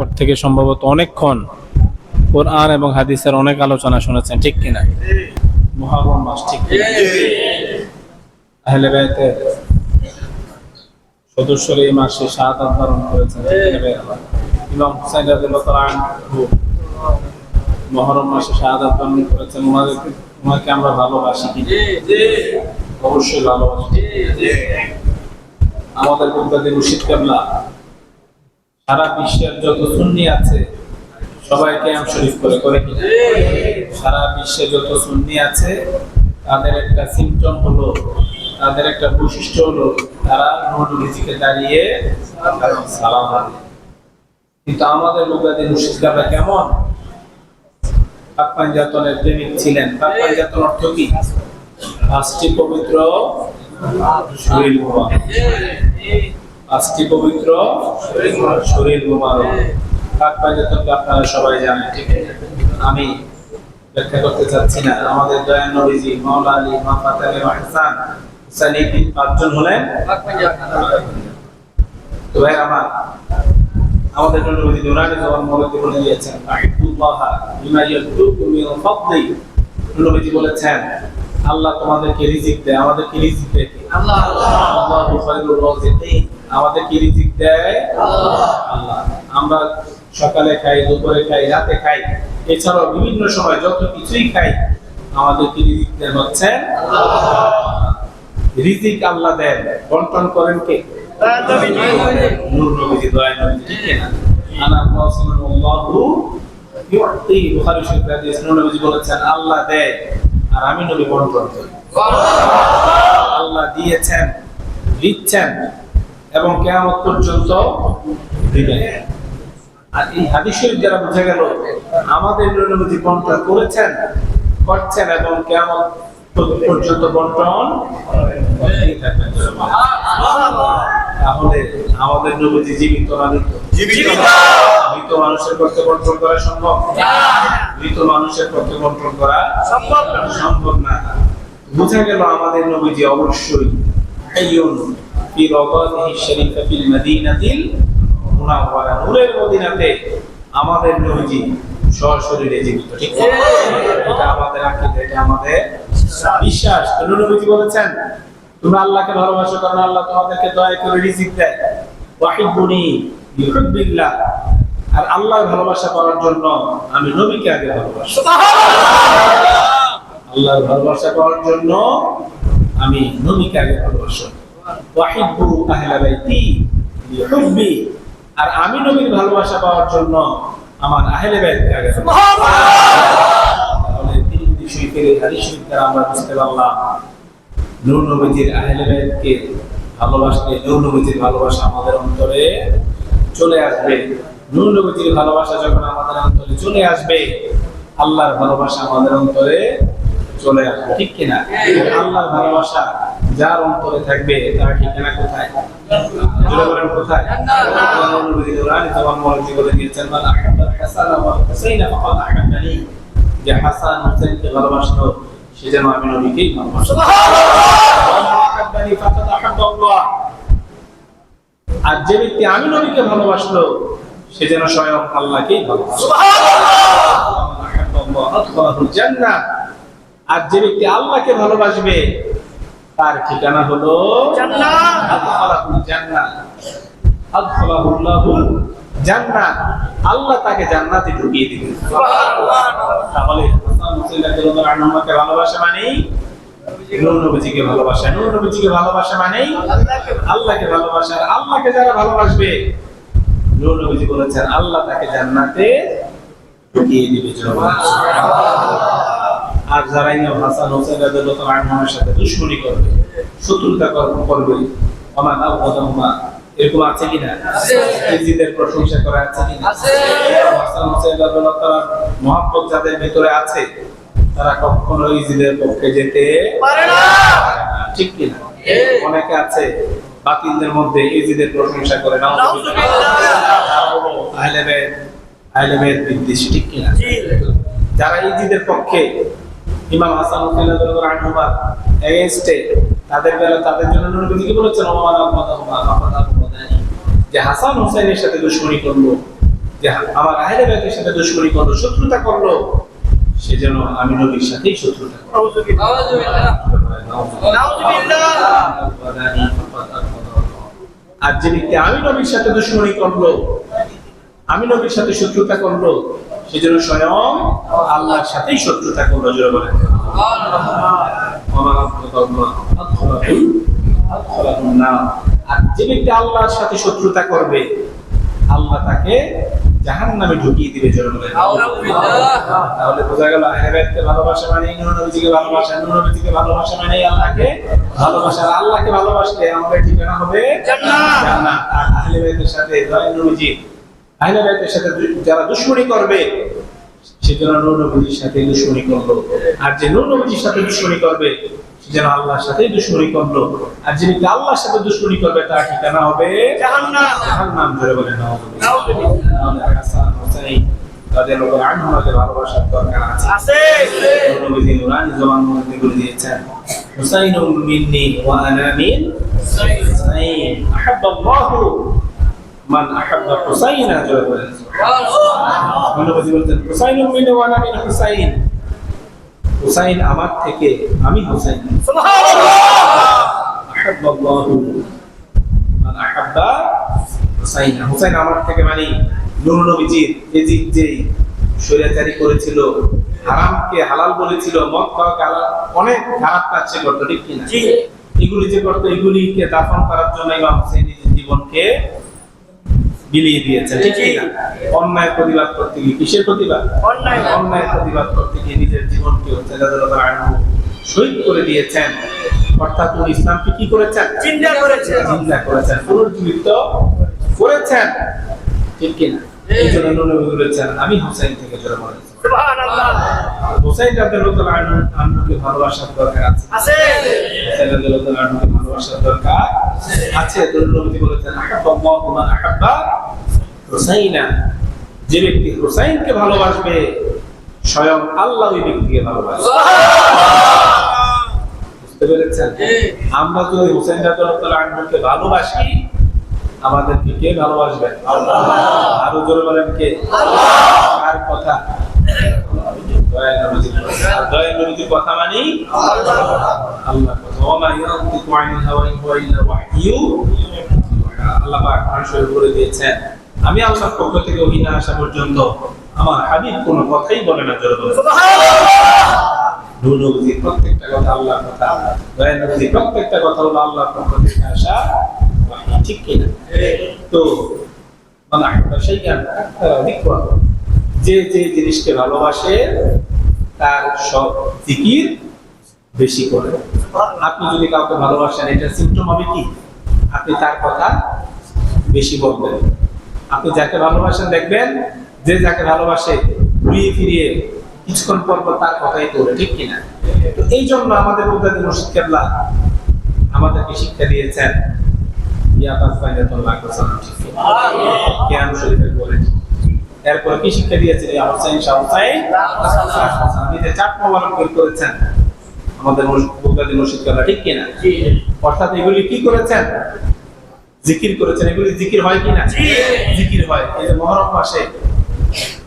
পর থেকে সম্ভবত অনেকক্ষণ কোরআন এবং হাদিসের অনেক আলোচনা শুনেছেন, ঠিক কিনা? মাস, ঠিক মাসে করেছেন ওনাদেরকে ওনাকে আমরা ভালোবাসি অবশ্যই ভালোবাসি। আমাদের বুদ্ধাদি মুর্শিদ কেবলা সারা বিশ্বের যত সুন্নি আছে, সবাইকে আম শরীফ করে করে কি সারা বিশ্বে যত সুন্নি আছে, তাদের একটা সিমটম হলো, তাদের একটা বৈশিষ্ট্য হলো, তারা নবীজিকে দাঁড়িয়ে সালাম আনে। কিন্তু আমাদের বুদ্ধাদি মুর্শিদ কেমন? পাক পাঞ্জাতনের প্রেমিক ছিলেন। পাক পাঞ্জাতন অর্থ কি? পাঁচটি পবিত্র শরীর পাঁচটি পবিত্র শরীর মোবারক। আপনারা সবাই জানেন ঠিক আমি ব্যাখ্যা করতে চাচ্ছি না। আমাদের দয়ান নবীজি মাওলা আলী মা ফাতেমা মা হাসান হুসাইন এই তিন পাঁচজন হলেন। তো ভাই আমার আমাদের জন্য নবীজি নুরানি জবান মৌলবী বলে দিয়েছেন। আইতুল্লাহ বিমা ইয়াতুকু মিন ফাদলি। নবীজি বলেছেন আল্লাহ তোমাদেরকে রিজিক দেয় আমাদেরকে রিজিক দেয় কে? আল্লাহু। খায়রুর রাজিকিন। আমাদেরকে রিজিক দেয়? আল্লাহ। আমরা সকালে খাই দুপুরে খাই রাতে খাই। এছাড়াও বিভিন্ন সময় যত কিছুই খাই আমাদেরকে রিজিক দেন হচ্ছেন রিজিক আল্লাহ দেন। বন্টন করেন কে? নূর নবীজি দয়া নবীজি ঠিক না? আনা রাসূলুল্লাহু ইউতি বুখারী শরীফ হাদিস নূর নবীজি বলেছেন আল্লাহ দেয় আর আমি নবী বন্টন করি। আল্লাহ দিয়েছেন দিচ্ছেন। এবং কেয়ামত পর্যন্ত দিবেন আর এই হাদিস শরীফ যারা বুঝে গেল আমাদের নবীজি বন্টন করেছেন করছেন এবং কেয়ামত পর্যন্ত বন্টন তাহলে আমাদের নবীজি জীবিত না মৃত? মৃত মানুষের পক্ষে বন্টন করা সম্ভব? মৃত মানুষের পক্ষে বন্টন করা সম্ভব না। বোঝা গেল আমাদের নবীজি অবশ্যই এই হাইয়ুন। নূরের মদিনাতে আমাদের নবীজি সশরীরে জীবিত। ঠিক এটা আমাদের আকীদা এটা আমাদের বিশ্বাস। তো নবীজি বলেছেন? তোমরা আল্লাহকে ভালোবাসো কারণ আল্লাহ তোমাদেরকে দয়া করে রিজিক দেয়। ওয়াহিবুনি আর আল্লাহর ভালোবাসা পাওয়ার জন্য আমি নবীকে আগে ভালোবাসি। আল্লাহর ভালোবাসা পাওয়ার জন্য আমি নবীকে আগে ভালোবাসি। আর আমি নবীর ভালোবাসা পাওয়ার জন্য আমার আহলে আমাদের অন্তরে চলে আসবে। ভালোবাসা যখন আমাদের অন্তরে চলে আসবে, আল্লাহর ভালোবাসা আমাদের অন্তরে চলে আসবে। ঠিক আল্লাহর ভালোবাসা যার অন্তরে থাকবে তার ঠিকানা কোথায়? বলে দিয়েছেন যে হাসান সে যেন আমি নবীকেই আর যে ব্যক্তি আমি নবীকে ভালোবাসলো সে যেন স্বয়ং আল্লাহকেই ভালোবাসলো আহাব্বাল্লাহ আর যে ব্যক্তি আল্লাহকে ভালোবাসবে তার ঠিকানা হলো জান্নাত। আল্লাহ তাকে জান্নাতে ঢুকিয়ে দিবেন তাহলে ভালোবাসা নবীজিকে ভালোবাসা। নবীজিকে ভালোবাসা আল্লাহকে ভালোবাসা। আল্লাহকে যারা ভালোবাসবে নবীজি বলেছেন আল্লাহ তাকে জান্নাতে ঢুকিয়ে দিবে আর যারা ইমাম হাসান হোসেন রাদিয়াল্লাহু আনহুর সাথে দুশমনি করবে শত্রুতা কর্ম করবে আমার আল্লাহুমা এরকম আছে কিনা? ইজিদের প্রশংসা করা আছে কিনা? হাসান হোসেন রাদিয়াল্লাহু তাআলার মহব্বত যাদের ভিতরে আছে তারা কখনো ইজিদের পক্ষে যেতে পারে না। ঠিক কিনা? অনেকে আছে বাতিলদের মধ্যে ইজিদের প্রশংসা করে না আহলে বাইত আহলে বাইত বিদ্বেষী ঠিক কিনা? যারা ইজিদের পক্ষে ইমাম হাসান রাদিয়াল্লাহু আনহুমা তাদের বেলা তাদের জন্য নবী কি বলেছেন? ওমান আহমদ যে হাসান হুসাইনের সাথে দুশমনি করল, যে আমার আহলে বাইতের সাথে দুশ্মনী করল, শত্রুতা করল, সে যেন আমি নবীর সাথেই শত্রুতা করল আর যে আমি নবীর সাথে দুশ্মনী করল, আমি নবীর সাথে শত্রুতা করল সে যেন স্বয়ং আল্লাহর সাথেই শত্রুতা করল জোরে বলেন। আর যে ব্যক্তি আল্লাহর সাথে শত্রুতা করবে আল্লাহ তাকে জাহান নামে ঢুকিয়ে দিবে জোরে বলেন। তাহলে বোঝা গেল আহলেবাইতকে ভালোবাসা মানে নূর নবীজিকে ভালোবাসা নূর নবীজিকে ভালোবাসা মানে আল্লাহকে ভালোবাসা আল্লাহকে ভালোবাসলে আমাদের ঠিকানা হবে জান্নাত। আর আহলে বাইতের সাথে দয়াল নবীজি আহলে বাইতের সাথে যারা দুশমনী করবে সে যেন নূর নবীজির সাথে দুশমনী করল। আর যে নূর নবীজির সাথে দুশমনী করবে সে যেন আল্লাহর সাথে দুশমনী করল। আর যিনি আল্লাহর সাথে দুশমনী করবে তার ঠিকানা হবে জাহান্নাম। ধরে বলে তাদের লোকের আনহুমাকে ভালোবাসার দরকার আছে। আছে। নবীজি নুরানি জবান মধ্যে বলে দিয়েছেন। হুসাইনুম মিন্নি ওয়া আনা মিন হুসাইন। আহাব্বা আল্লাহু মান আহাব্বা হুসাইনা জয় বলেন। বলতেন। ওয়া মিন হুসাইন। হুসাইন আমার থেকে আমি হুসাইন। আহাব্বা আল্লাহু মান আহাব্বা হুসাইনা। হুসাইন আমার থেকে মানে নূর নবীজির এজিদ যে স্বৈরাচারী করেছিল হারামকে হালাল বলেছিল মদ খাওয়াকে হালাল অনেক খারাপ কাজ সে করতো ঠিক কিনা? জি। এগুলি যে করতো এগুলিকে দাফন করার জন্য ইমাম হুসেন নিজের জীবনকে বিলিয়ে দিয়েছে ঠিক জি। অন্যায় প্রতিবাদ করতে গিয়ে কিসের প্রতিবাদ? অন্যায়। অন্যায় প্রতিবাদ করতে গিয়ে নিজের জীবনকে হচ্ছে শহীদ করে দিয়েছেন। অর্থাৎ উনি ইসলামকে কি করেছেন? চিন্তা করেছে চিন্তা করেছেন। পুনর্জীবিত করেছেন। ঠিক কিনা? এই জন্য নবী বলেছেন আমি হুসাইন থেকে জন্ম সুবহানাল্লাহ। হুসাইন রাদিয়াল্লাহু আনহু আনহুকে ভালোবাসার দরকার আছে। আছে। হুসাইন রাদিয়াল্লাহু আনহুকে ভালোবাসার দরকার আছে। তো নবী বলেছেন আহাব্বাল্লাহু মান আহাব্বা হুসাইনা। যে ব্যক্তি হুসাইনকে ভালোবাসবে স্বয়ং আল্লাহ ওই ব্যক্তিকে ভালোবাসবে বুঝতে পেরেছেন? আমরা যদি হুসেন রাদিয়াল্লাহু আনহুকে ভালোবাসি আমাদেরকে কে ভালোবাসবেন আরও জোরে বলেন কে? কার কথা? মানি আল্লাহ। আমি আল্লাহর পক্ষ থেকে ওহী না আসা পর্যন্ত আমার হাবিব কোনো কথাই বলে না প্রত্যেকটা কথা আল্লাহর কথা দয়াল প্রত্যেকটা কথা হলো আল্লাহর পক্ষ থেকে আসা ঠিক কিনা তো মানে একটা সেই জ্ঞান আকতারা যিকরা। যে যে জিনিসকে ভালোবাসে, তার সব জিকির বেশি করে। আপনি যদি কাউকে ভালোবাসেন, এটা সিমটম হবে কি? আপনি তার কথা বেশি বলবেন। আপনি যাকে ভালোবাসেন, দেখবেন যে যাকে ভালোবাসে, ঘুরিয়ে ফিরিয়ে কিছুক্ষণ পর পর তার কথাই করে ঠিক কিনা? তো এই জন্য আমাদের মুদাদি মুর্শিদ আমাদেরকে শিক্ষা দিয়েছেন, ইয়া বাসবাইয়াতুল্লাহ কোসালাম ঠিক কিনা? শরীফের বলে। এরপরে কি শিক্ষা দিয়েছেন ইয়া হুসাইন শাহ হুসাইন চার মোবারক বের করেছেন আমাদের মুদাদি মুর্শিদ কেবলা ঠিক কিনা? অর্থাৎ এগুলি কি করেছেন? জিকির করেছেন। এগুলি জিকির হয় কিনা? জি। জিকির হয়। এই যে মহরম মাসে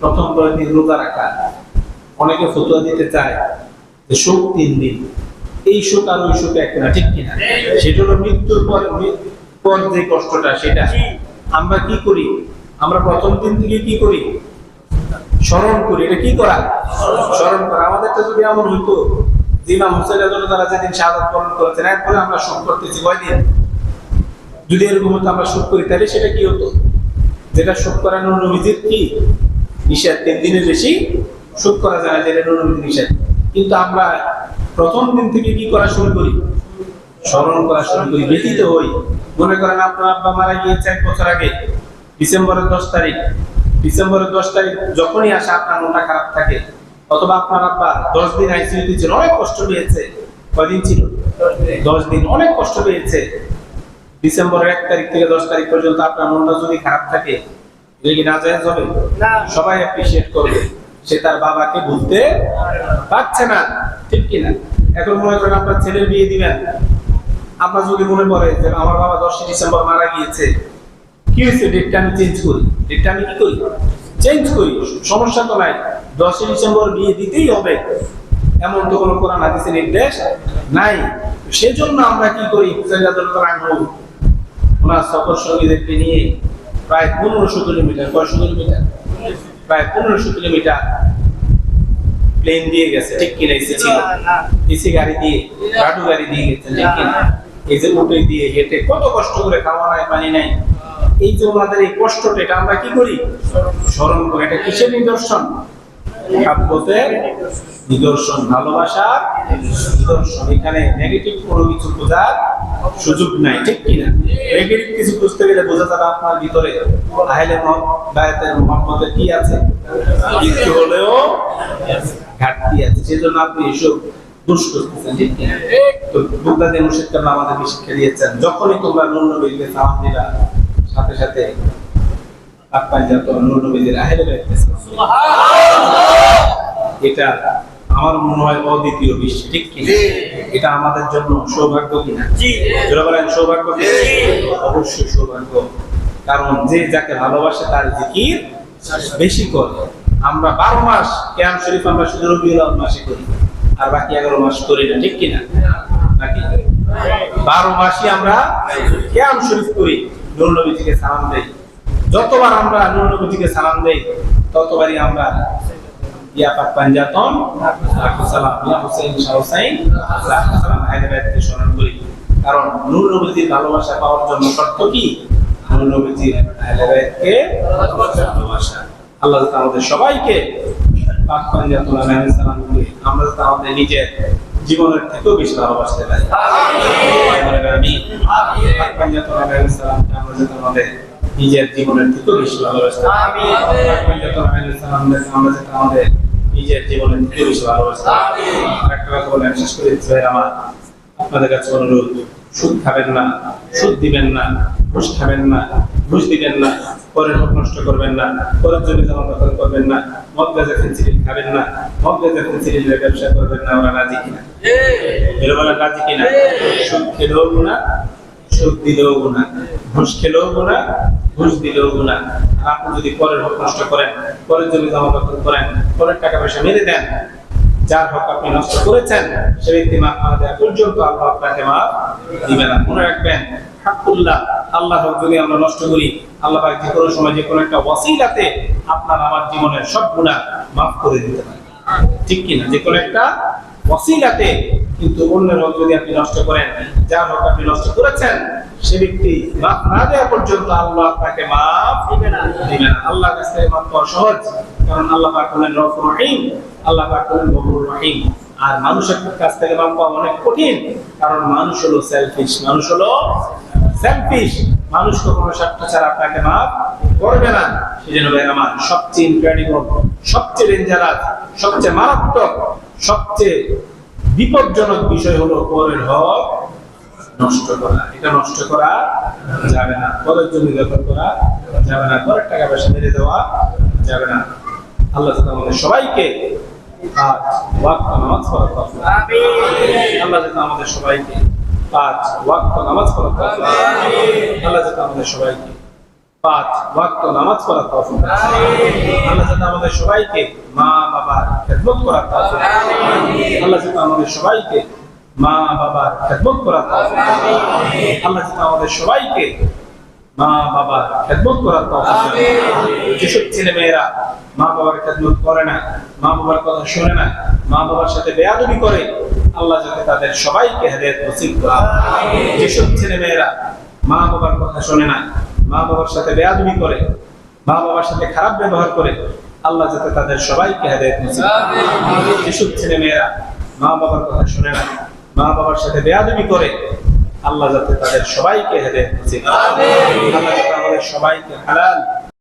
প্রথম দশ দিন রোজা রাখা। অনেকে ফতুয়া দিতে চায় যে শোক তিন দিন। এই শোক আর ওই শোক এক না ঠিক কিনা? সেটা হলো মৃত্যুর পর পর যে কষ্টটা সেটা। আমরা কি করি? আমরা প্রথম দিন থেকে কি করি? স্মরণ করি। এটা কি করা? স্মরণ করা। আমাদের তো যদি এমন হইতো যে ইমাম হুসাইন রাদিয়াল্লাহু তাআলা যেদিন শাহাদাত বরণ করেছেন এরপরে আমরা শোক করতেছি। কয়দিন যদি এরকম হতো আমরা শোক করি, তাহলে সেটা কি হতো? যেটা শোক করানো নবীজির কি? নিষেধ। তিন দিনের বেশি শোক করা যায় যেটা নবীজির নিষেধ। কিন্তু আমরা প্রথম দিন থেকে কি করা শুরু করি? স্মরণ করা শুরু করি। ব্যতীত হই। মনে করেন আপনার আব্বা মারা গিয়েছে এক বছর আগে। ডিসেম্বরের দশ তারিখ। ডিসেম্বরের দশ তারিখ যখনই আসে আপনার মনটা খারাপ থাকে অথবা আপনার আব্বা দশ দিন আইসিইউতে ছিল অনেক কষ্ট পেয়েছে। কয়দিন ছিল? দশ দিন। অনেক কষ্ট পেয়েছে। ডিসেম্বরের এক তারিখ থেকে দশ তারিখ পর্যন্ত আপনার মনটা যদি খারাপ থাকে এটা না যায় হবে? না। সবাই অ্যাপ্রিসিয়েট করবে। সে তার বাবাকে ভুলতে পারছে না ঠিক কিনা? এখন মনে করেন আপনার ছেলের বিয়ে দিবেন। আপনার যদি মনে পড়ে যে আমার বাবা দশই ডিসেম্বর মারা গিয়েছে কি হয়েছে? ডেটটা আমি চেঞ্জ করি। ডেটটা আমি কি করি? চেঞ্জ করি। সমস্যা তো নাই। দশই ডিসেম্বর বিয়ে দিতেই হবে। এমন তো কোনো কোরআন হাদিসে নির্দেশ নাই। সেজন্য আমরা কি করি? রাদিয়াল্লাহু ওনার সফর সঙ্গীদেরকে নিয়ে প্রায় পনেরোশো কিলোমিটার, কয়শো কিলোমিটার? প্রায় পনেরোশো কিলোমিটার প্লেন দিয়ে গেছে। ঠিক কিনা এসে এসি গাড়ি দিয়ে, গাডু গাড়ি দিয়ে গেছে। ঠিক কিনা? এই যে উঠে দিয়ে হেঁটে কত কষ্ট করে খাওয়া নাই পানি নাই। এই যে ওনাদের এই কষ্টটা, এটা আমরা কি করি? স্মরণ করি। এটা কিসের নিদর্শন? নিদর্শন ভালোবাসার নিদর্শন। এখানে নেগেটিভ কোনো কিছু বোঝার সুযোগ নাই, ঠিক কিনা নেগেটিভ কিছু বুঝতে গেলে বোঝা যাবে আপনার ভিতরে আহলে বায়াতের কি আছে, কিছু হলেও ঘাটতি আছে। সেজন্য আপনি এসব আমাদেরকে শিক্ষা দিয়েছেন, যখনই তোমরা নুন নবীকে সালাম দিবা সাথে সাথে যত নবীদের আহলে এটা আমার মনে হয় অদ্বিতীয় বিশ্ব। ঠিক কি? এটা আমাদের জন্য সৌভাগ্য কিনা? যারা বলেন সৌভাগ্য। অবশ্যই সৌভাগ্য। কারণ যে যাকে ভালোবাসে তার জিকির বেশি করে। আমরা বারো মাস ক্যাম শরীফ আমরা শুধু রবিউল মাসে করি। আর বাকি এগারো মাস করি না। ঠিক কিনা? বারো মাসই আমরা ক্যাম শরীফ করি। নুর নবীজিকে সালাম দেই। যতবার আমরা নুর নবীজিকে সালাম দেই, ততবারই আমরা ইয়া পাক পাঞ্জাতন সালাম, ইয়া হুসাইন, শাহ হুসাইন সালাম হায়দ্রাবাদকে স্মরণ করি। কারণ নূর নবীজির ভালোবাসা পাওয়ার জন্য শর্ত কি? নূর নবীজির হায়দ্রাবাদকে ভালোবাসা। আল্লাহ আমাদের সবাইকে পাক পাঞ্জাতন সালাম আমরা আমাদের নিজের জীবনের থেকেও বেশি ভালোবাসতে পারি। আমাদের নিজের জীবনের থেকেও বেশি ভালোবাসতে আমাদের নিজের জীবনের থেকেও বেশি ভালোবাসতে একটা কথা বলে শেষ করে আমার আপনাদের কাছে অনুরোধ, সুদ খাবেন না, সুদ দিবেন না। ঘুষ খাবেন না, ঘুষ দিবেন না, পরের হক নষ্ট করবেন না, পরের জমি জমা দখল করবেন না, মদ গাজা ফেন্সিডিল খাবেন না, মদ গাজা ফেন্সিডিলের ব্যবসা করবেন না, ওরা রাজি কিনা? এরা রাজি কিনা? সুদ খেলেও গুণা সুদ দিলেও গুণা ঘুষ খেলেও গুণা ঘুষ দিলেও গুণা আপনি যদি পরের হক নষ্ট করেন, পরের জমি জমা দখল করেন, পরের টাকা পয়সা মেরে দেন, যার হক আপনি নষ্ট করেছেন সে ব্যক্তি মাফ না দেওয়া পর্যন্ত আল্লাহ আপনাকে মাফ দিবে না। মনে রাখবেন হাকুল্লাহ আল্লাহ যদি আমরা নষ্ট করি, আল্লাহ যে কোনো সময় যে কোনো একটা ওয়াসিলাতে আপনার আমার জীবনের সব গুণা মাফ করে দিতে পারে। ঠিক কিনা যে কোনো একটা ওয়াসিলাতে কিন্তু অন্যের হক যদি আপনি নষ্ট করেন, যার হক আপনি নষ্ট করেছেন, সে ব্যক্তি মাফ না দেওয়া পর্যন্ত আল্লাহ আপনাকে মাফ দিবে না। দিবে না। আল্লাহর কাছ মাফ পাওয়া সহজ, কারণ আল্লাহ পাক হলেন রফুর রহিম, আল্লাহ পাক হলেন গফুর রহিম। আর মানুষের কাছ থেকে মাফ পাওয়া অনেক কঠিন, কারণ মানুষ হলো সেলফিশ মানুষ হলো সেলফিশ মানুষ কখনো ছাড়া আপনাকে মাফ করবে না। সেই জন্য ভাই আমার সবচেয়ে ইনক্রেডিবল সবচেয়ে ডেঞ্জারাস সবচেয়ে মারাত্মক সবচেয়ে বিপজ্জনক বিষয় হলো পরের হক নষ্ট করা। এটা নষ্ট করা যাবে না। পরের জমি দখল করা যাবে না। পরের টাকা পয়সা মেরে দেওয়া যাবে না। আল্লাহ যাতে আমাদের সবাইকে পাঁচ ওয়াক্ত নামাজ দান আল্লাহ আমাদের সবাইকে পাঁচ ওয়াক্ত নামাজ পড়ার তৌফিক আল্লাহ যাতে আমাদের সবাইকে পাঁচ ওয়াক্ত নামাজ পড়ার তৌফিক আল্লাহ যাতে আমাদের সবাইকে মা বাবার খেদমত করার তৌফিক আল্লাহ যাতে আমাদের সবাইকে মা বাবার খেদমত করার তৌফিক আল্লাহ যাতে আমাদের সবাইকে মা বাবার খেদমত করার তৌফিক যেসব ছেলে মেয়েরা মা বাবার খেদমত করে না মা বাবার কথা শোনে না মা বাবার সাথে বেয়াদবি করে আল্লাহ যাতে তাদের সবাইকে হেদায়েত নসিব করে। যেসব ছেলে মেয়েরা মা বাবার কথা শোনে না, মা বাবার সাথে বেয়াদবি করে, মা বাবার সাথে খারাপ ব্যবহার করে, আল্লাহ যাতে তাদের সবাইকে হেদায়েত নসিব যেসব ছেলে মেয়েরা মা বাবার কথা শোনে না, মা বাবার সাথে বেয়াদবি করে, আল্লাহ যাতে তাদের সবাইকে হেদায়েত নসিব আল্লাহ যাতে আমাদের সবাইকে হালাল